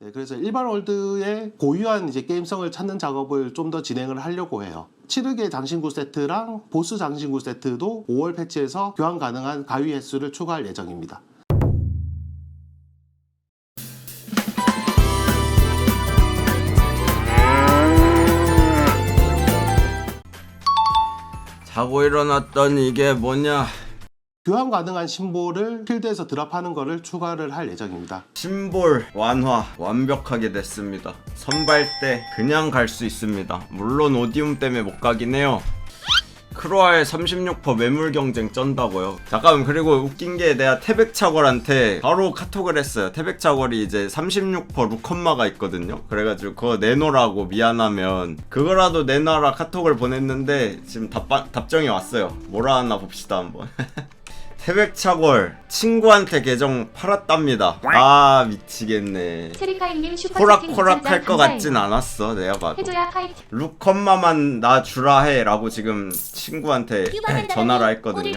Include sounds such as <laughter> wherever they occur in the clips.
네, 그래서 일반 월드의 고유한 이제 게임성을 찾는 작업을 좀 더 진행을 하려고 해요. 7흑의 장신구 세트랑 보스 장신구 세트도 5월 패치에서 교환 가능한 가위 횟수를 추가할 예정입니다. 자고 일어났더니 이게 뭐냐 교환 가능한 심볼을 필드에서 드랍하는 거를 추가를 할 예정입니다. 심볼 완화 완벽하게 됐습니다. 선발 때 그냥 갈 수 있습니다. 물론 오디움 때문에 못 가긴 해요. 크로아의 36% 매물 경쟁 쩐다고요. 잠깐만 그리고 웃긴 게 내가 태백차걸한테 바로 카톡을 했어요. 태백차걸이 이제 36% 루컨마가 있거든요. 그래가지고 그거 내놓으라고 미안하면 그거라도 내놔라 카톡을 보냈는데 지금 답, 답정이 왔어요. 뭐라 하나 봅시다 한번 <laughs> 태백차걸 친구한테 계정 팔았답니다 아 미치겠네 체리카이님 호락호락 2,000장 할 것. 같진 않았어 내가 봐도 해줘야. 루컨마만 나 주라 해라고 지금 친구한테 전화를 했거든요.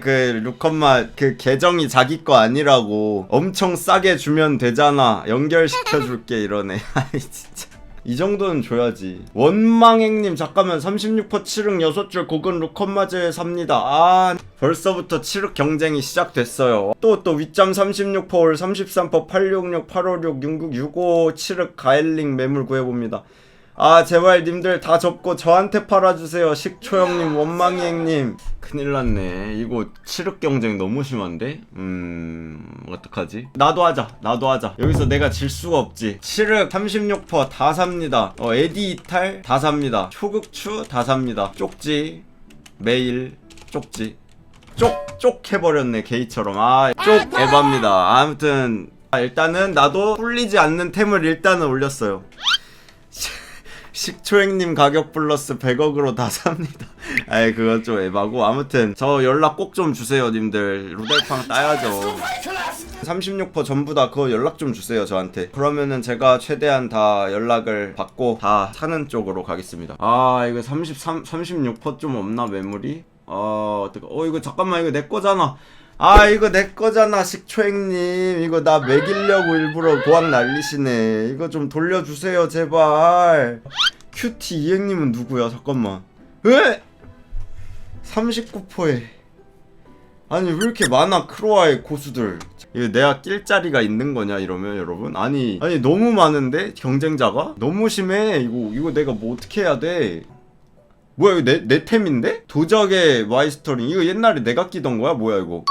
그 루컨마 그 계정이 자기 거 아니라고 엄청 싸게 주면 되잖아. 연결시켜 줄게 이러네. <laughs> 아이 진짜. 이 정도는 줘야지. 원망행님 잠깐만 36% 7흑 6줄 고근 루컨마즈 삽니다. 아 벌써부터 7흑 경쟁이 시작됐어요. 또 또 윗잠 36%올 33% 866 856 66 65 7흑 가엘링 매물 구해봅니다. 아 제발 님들 다 접고 저한테 팔아주세요 식초형님 원망이행님. 큰일 났네. 이거 7흑 경쟁 너무 심한데? 음... 어떡하지? 나도 하자 나도 하자. 여기서 내가 질 수가 없지. 7흑 36%다 삽니다. 어 에디 이탈 다 삽니다. 초극추 다 삽니다. 쪽지 메일 쪽지. 쪽, 쪽 해버렸네 게이처럼. 아쪽 에바입니다. 아무튼 아, 일단은 나도 뿔리지 않는 템을 일단은 올렸어요 식초행님 가격 플러스 100억으로 다 삽니다. <laughs> 아이 그건 좀 에바고 아무튼 저 연락 꼭 좀 주세요 님들 루델팡 따야죠. 36% 전부 다 그거 연락 좀 주세요 저한테. 그러면은 제가 최대한 다 연락을 받고 다 사는 쪽으로 가겠습니다. 아 이거 33 36%좀 없나 매물이? 아 어떡해. 어 이거 잠깐만 이거 내 거잖아. 아 이거 내 거잖아 식초행님. 이거 나 매기려고 일부러 고학 날리시네. 이거 좀 돌려주세요 제발. 큐티 이행님은 누구야? 잠깐만. 에? 39%에. 아니 왜 이렇게 많아 크로아의 고수들? 이거 내가 낄 자리가 있는 거냐 이러면 여러분? 아니 아니 너무 많은데 경쟁자가? 너무 심해. 이거 이거 내가 뭐 어떻게 해야 돼? 뭐야 이거 내, 내 템인데? 도적의 마이스터링. 이거 옛날에 내가 끼던 거야? 뭐야 이거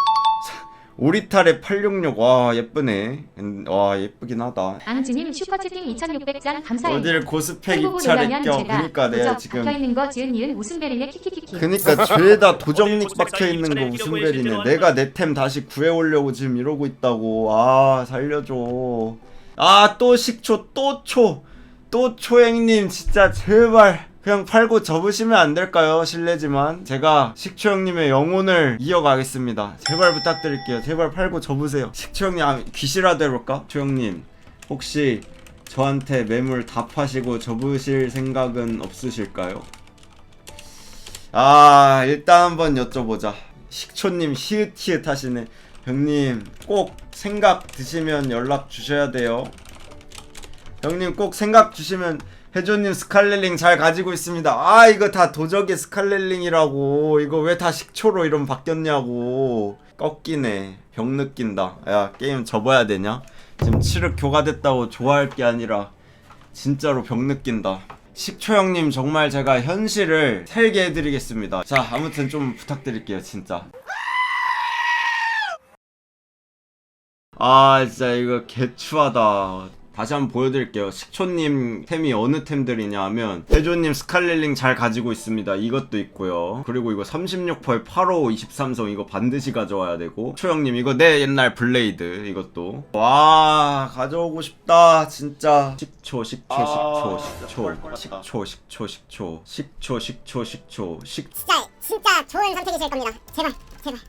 오리탈의 866 와 예쁘네. 음, 와 예쁘긴 하다. 앙지님 슈퍼채팅 2,600장 감사해요. 어딜 고스펙 놀라면 껴. 그니까 내가 지금 박혀있는 거 지은 이은 웃음벨이네 키키키키. 그니까 <laughs> 죄다 도적닉 박혀있는 거 무슨 벨이네 내가 내 템 다시 구해오려고 지금 이러고 있다고. 아 살려줘. 아 또 식초 또 초. 또 초행님. 진짜 제발 그냥 팔고 접으시면 안 될까요? 실례지만 제가 식초 형님의 영혼을 이어가겠습니다. 제발 부탁드릴게요. 제발 팔고 접으세요. 식초 형님 아, 귀시라도 해볼까? 초 형님 혹시 저한테 매물 다 파시고 접으실 생각은 없으실까요? 아 일단 한번 여쭤보자 식초님 히읗히읗 하시네 형님 꼭 생각 드시면 연락 주셔야 돼요 형님 꼭 생각 주시면 해조님 스칼렐링 잘 가지고 있습니다 아 이거 다 도적의 스칼렐링이라고 이거 왜 다 식초로 이름 바뀌었냐고 꺾이네 병 느낀다 야 게임 접어야 되냐 지금 칠흑 교가됐다고 좋아할 게 아니라 진짜로 병 느낀다. 식초 형님 정말 제가 현실을 살게 해드리겠습니다. 자 아무튼 좀 부탁드릴게요 진짜. 아 진짜 이거 개추하다. 다시 한번 보여드릴게요. 식초님 템이 어느 템들이냐 하면 대조님 스칼렐링 잘 가지고 있습니다. 이것도 있고요. 그리고 이거 36%에 8호 23성 이거 반드시 가져와야 되고 초형님 이거 내 옛날 블레이드 이것도 와 가져오고 싶다 진짜 식초 식초 아, 식초 뻔했다. 식초 식초 식초 식초 식초 식초 식 진짜 진짜 좋은 선택이실 겁니다. 제발 제발.